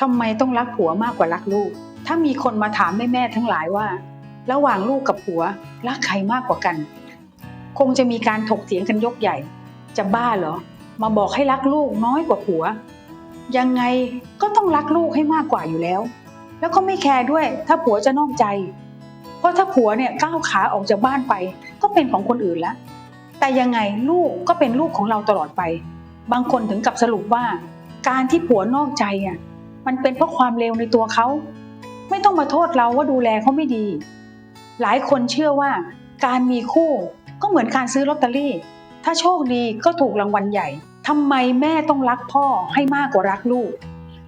ทำไมต้องรักผัวมากกว่ารักลูก ถ้ามีคนมาถามแม่ๆทั้งหลายว่า ระหว่างลูกกับผัวรักใครมากกว่ากัน คงจะมีการถกเถียงกันยกใหญ่ จะบ้าเหรอ มาบอกให้รักลูกน้อยกว่าผัว ยังไงก็ต้องรักลูกให้มากกว่าอยู่แล้ว แล้วก็ไม่แคร์ด้วย ถ้าผัวจะนอกใจ เพราะถ้าผัวเนี่ยก้าวขาออกจากบ้านไป ก็เป็นของคนอื่นล้วแต่ยังไงลูกก็เป็นลูกของเราตลอดไป บางคนถึงกับสรุปว่า การที่ผัวนอกใจอะ มันเป็นเพราะความเลวในตัวเขา ไม่ต้องมาโทษเราว่าดูแลเขาไม่ดี หลายคนเชื่อว่า การมีคู่ก็เหมือนการซื้อลอตเตอรี่ ถ้าโชคดีก็ถูกรางวัลใหญ่ทำไมแม่ต้องรักพ่อให้มากกว่ารักลูก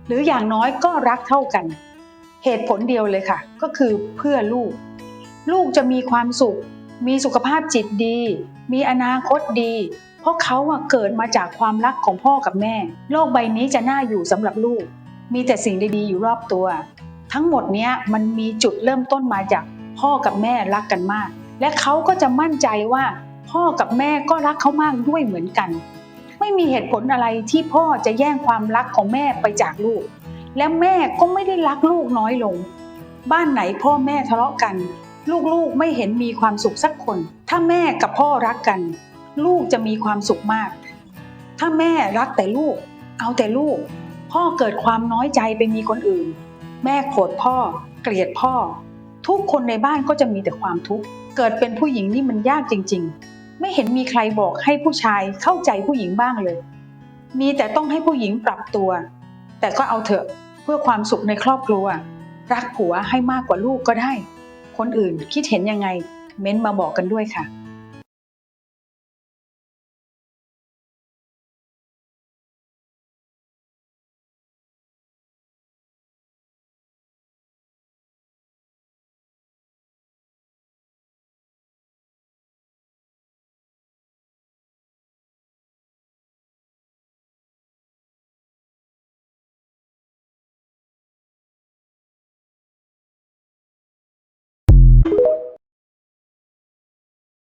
หรืออย่างน้อยก็รักเท่ากัน เหตุผลเดียวเลยค่ะ ก็คือเพื่อลูก ลูกจะมีความสุข มีสุขภาพจิตดี มีอนาคตดี เพราะเขาเกิดมาจากความรักของพ่อกับแม่ โลกใบนี้จะน่าอยู่สำหรับลูก มีแต่สิ่งดีๆอยู่รอบตัว ทั้งหมดเนี้ยมันมีจุดเริ่มต้นมาจากพ่อกับแม่รักกันมาก และเขาก็จะมั่นใจว่า พ่อกับแม่ก็รักเขามากด้วยเหมือนกัน ไม่มีเหตุผลอะไรที่พ่อจะแย่งความรักของแม่ไปจากลูก และแม่ก็ไม่ได้รักลูกน้อยลง บ้านไหนพ่อแม่ทะเลาะกัน ลูกๆไม่เห็นมีความสุขสักคน ถ้าแม่กับพ่อรักกัน ลูกจะมีความสุขมาก ถ้าแม่รักแต่ลูก เอาแต่ลูก พ่อเกิดความน้อยใจไปมีคนอื่น แม่โกรธพ่อ เกลียดพ่อ ทุกคนในบ้านก็จะมีแต่ความทุกข์ เกิดเป็นผู้หญิงนี่มันยากจริง ๆ ไม่เห็นมีใครบอกให้ผู้ชายเข้าใจผู้หญิงบ้างเลย มีแต่ต้องให้ผู้หญิงปรับตัว แต่ก็เอาเถอะเพื่อความสุขในครอบครัว รักผัวให้มากกว่าลูกก็ได้ คนอื่นคิดเห็นยังไง เม้นต์มาบอกกันด้วยค่ะ